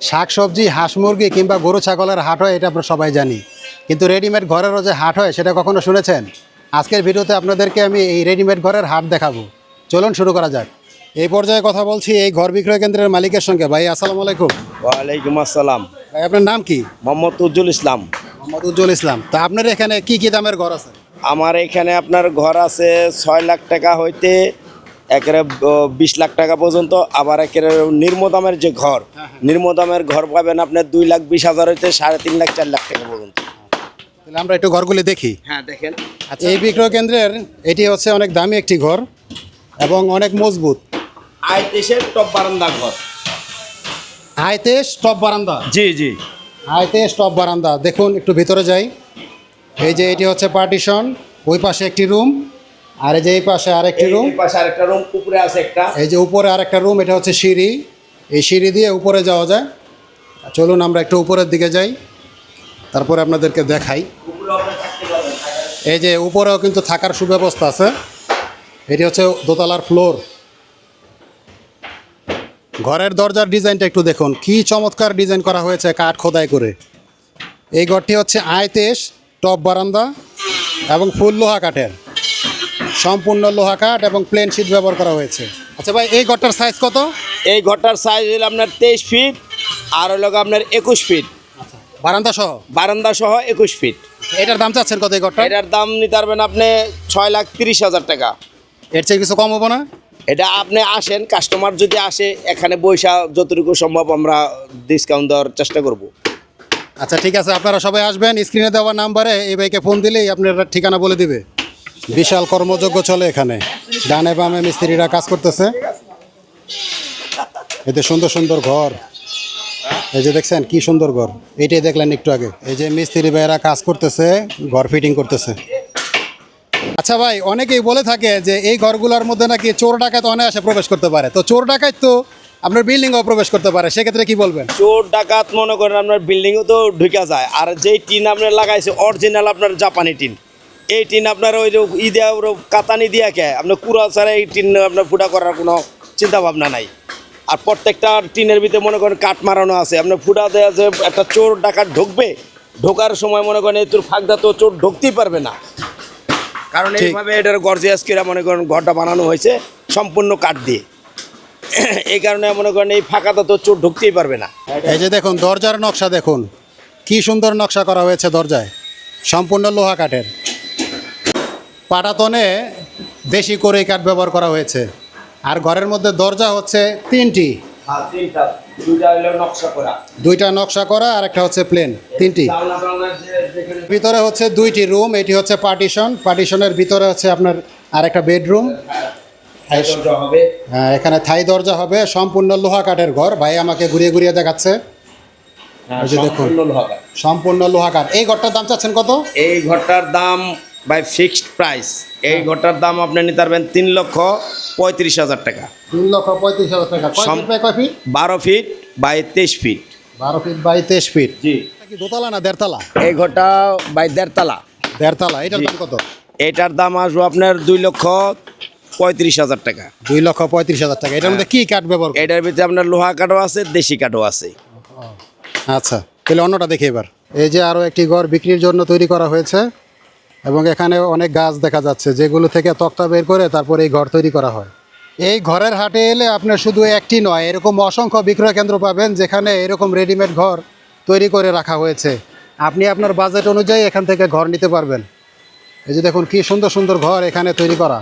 শাক সবজি হাঁস মুরগি কিংবা গরু ছাগলের হাট হয় এটা আমরা সবাই জানি। কিন্তু রেডিমেড ঘরেরও যে হাট হয় সেটা কখনো শুনেছেন? আজকের ভিডিওতে আপনাদেরকে আমি এই রেডিমেড ঘরের হাট দেখাবো। চলুন শুরু করা যাক। এই পর্যায়ে কথা বলছি এই ঘর বিক্রয় কেন্দ্রের মালিকের সঙ্গে। ভাই আসসালামু আলাইকুম। ওয়ালাইকুম আসসালাম। ভাই আপনার নাম কি? মোহাম্মদ উজ্জুল ইসলাম। মোহাম্মদ উজ্জ্বল ইসলাম। তা আপনার এখানে কি কি দামের ঘর আছে? আমার এখানে আপনার ঘর আছে ছয় লাখ টাকা হইতে একেবারে বিশ লাখ টাকা পর্যন্ত আবার একেবারে নিম্ন দামের যে ঘর নিম্ন দামের ঘর পাবেন আপনার দুই লাখ বিশ হাজার হইতে সাড়ে তিন লাখ চার লাখ টাকা পর্যন্ত। তাহলে আমরা একটু ঘরগুলি দেখি। হ্যাঁ দেখেন। আচ্ছা এই বিক্রয় কেন্দ্রের এটি হচ্ছে অনেক দামি একটি ঘর এবং অনেক মজবুত। আই দেশের টপ বারান্দা ঘর। হাইতে স্টপ বারান্দা? জি জি। হাইতে স্টপ বারান্দা। দেখুন একটু ভিতরে যাই। এই যে এটি হচ্ছে পার্টিশন ওই পাশে একটি রুম। আর এই যে এই পাশে আরেকটি রুম পাশে আরেকটা রুম উপরে আছে একটা। এই যে উপরে আরেকটা রুম এটা হচ্ছে সিঁড়ি। এই সিঁড়ি দিয়ে উপরে যাওয়া যায়। চলুন আমরা একটু উপরের দিকে যাই। তারপরে আপনাদেরকে দেখাই। এই যে উপরেও কিন্তু থাকার সুব্যবস্থা আছে। এটি হচ্ছে দোতলার ফ্লোর ঘরের দরজার ডিজাইনটা একটু দেখুন। কি চমৎকার ডিজাইন করা হয়েছে কাঠ খোদাই করে। এই ঘরটি হচ্ছে আয়তেশ টপ বারান্দা এবং ফুল লোহা কাঠের। সম্পূর্ণ লোহা কাঠ এবং প্লেন শিট ব্যবহার করা হয়েছে। আচ্ছা ভাই এই ঘরটার সাইজ কত? এই ঘরটার সাইজ হলো আপনার তেইশ ফিট আর হলো আপনার একুশ ফিট বারান্দা সহ? বারান্দা সহ একুশ ফিট এটার দাম চাচ্ছেন কত এই ঘরটা এটার দাম নিতে পারবেন আপনি ছয় লাখ তিরিশ হাজার টাকা। এর চেয়ে কিছু কম হব না? এটা আপনি আসেন কাস্টমার যদি আসে এখানে বৈশা যতটুকু সম্ভব আমরা ডিসকাউন্ট দেওয়ার চেষ্টা করব। আচ্ছা ঠিক আছে আপনারা সবাই আসবেন স্ক্রিনে দেওয়া নাম্বারে এই ভাইকে ফোন দিলেই আপনার ঠিকানা বলে দিবে। বিশাল কর্মযোগ্য চলে এখানে। ডানে বামে মিস্ত্রিরা কাজ করতেছে। এতে সুন্দর সুন্দর ঘর। এই যে দেখছেন কি সুন্দর ঘর। এইটাই দেখলেন একটু আগে। এই যে মিস্ত্রি ভাইয়েরা কাজ করতেছে, ঘর ফিটিং করতেছে। আচ্ছা ভাই, অনেকেই বলে থাকে যে এই ঘরগুলোর মধ্যে নাকি চোর ডাকাত অনায়াসে প্রবেশ করতে পারে। তো চোর ডাকাত তো আপনার বিল্ডিং বিল্ডিংও প্রবেশ করতে পারে, সেক্ষেত্রে কি বলবেন? চোর ডাকাত মনে করেন আপনার বিল্ডিংও তো ঢুকে যায়। আর যেই টিন আপনার লাগাইছে অরিজিনাল আপনার জাপানি টিন। এই টিন আপনার ওই যে ই দেওয়া ওর কাতানি দিয়া কে? আপনার কুড়া ছাড়া এই টিন আপনার ফুটা করার কোনো চিন্তা ভাবনা নাই। আর প্রত্যেকটা টিনের ভিতরে মনে করেন কাঠ মারানো আছে। আপনার ফুটা দেওয়া যে একটা চোর ডাকাত ঢুকবে ঢোকার সময় মনে করেন এই তোর ফাঁকদা তো চোর ঢুকতেই পারবে না। কারণ এইভাবে এটার গর্জিয়াস কিরা মনে করেন ঘরটা বানানো হয়েছে সম্পূর্ণ কাঠ দিয়ে। এই কারণে মনে করেন এই ফাঁকাটা তো চোর ঢুকতেই পারবে না। এই যে দেখুন দরজার নকশা দেখুন। কি সুন্দর নকশা করা হয়েছে দরজায়। সম্পূর্ণ লোহা কাঠের। পাটাতনে দেশি করে কাঠ ব্যবহার করা হয়েছে। আর ঘরের মধ্যে দরজা হচ্ছে তিনটি। হ্যাঁ দুইটা নকশা করা। আর একটা হচ্ছে প্লেন তিনটি। ভিতরে হচ্ছে দুইটি রুম এটি হচ্ছে পার্টিশন। পার্টিশনের ভিতরে হচ্ছে আপনার আর একটা বেডরুম। হ্যাঁ, এখানে থাই দরজা হবে সম্পূর্ণ লোহা কাঠের ঘর। ভাই আমাকে ঘুরিয়ে ঘুরিয়ে দেখাচ্ছে। হ্যাঁ, দেখুন। সম্পূর্ণ লোহা কাঠ। এই ঘরটার দাম চাচ্ছেন কত? এই ঘরটার দাম বাই ফিক্সড প্রাইস এই ঘরটার দাম আপনি নিতে পারবেন তিন লক্ষ পঁয়ত্রিশ হাজার টাকা। তিন লক্ষ পঁয়ত্রিশ হাজার টাকা। বারো ফিট বাই তেইশ ফিট বারো ফিট বাই তেইশ ফিট জি। দোতলা না দেড়তলা? এই ঘরটা বাই দেড়তলা। দেড়তলা এটার দাম কত? এটার দাম আসবে আপনার দুই লক্ষ পঁয়ত্রিশ হাজার টাকা। দুই লক্ষ পঁয়ত্রিশ হাজার টাকা। এটার মধ্যে কি কাঠ ব্যবহার? এটার ভিতরে আপনার লোহা কাঠও আছে দেশি কাঠও আছে। আচ্ছা তাহলে অন্যটা দেখি এবার। এই যে আরও একটি ঘর বিক্রির জন্য তৈরি করা হয়েছে। এবং এখানে অনেক গাছ দেখা যাচ্ছে, যেগুলো থেকে তক্তা বের করে তারপরে এই ঘর তৈরি করা হয়। এই ঘরের হাটে এলে আপনি শুধু একটি নয়, এরকম অসংখ্য বিক্রয় কেন্দ্র পাবেন, যেখানে এরকম রেডিমেড ঘর তৈরি করে রাখা হয়েছে। আপনি আপনার বাজেট অনুযায়ী এখান থেকে ঘর নিতে পারবেন। এই যে দেখুন, কি সুন্দর সুন্দর ঘর এখানে তৈরি করা।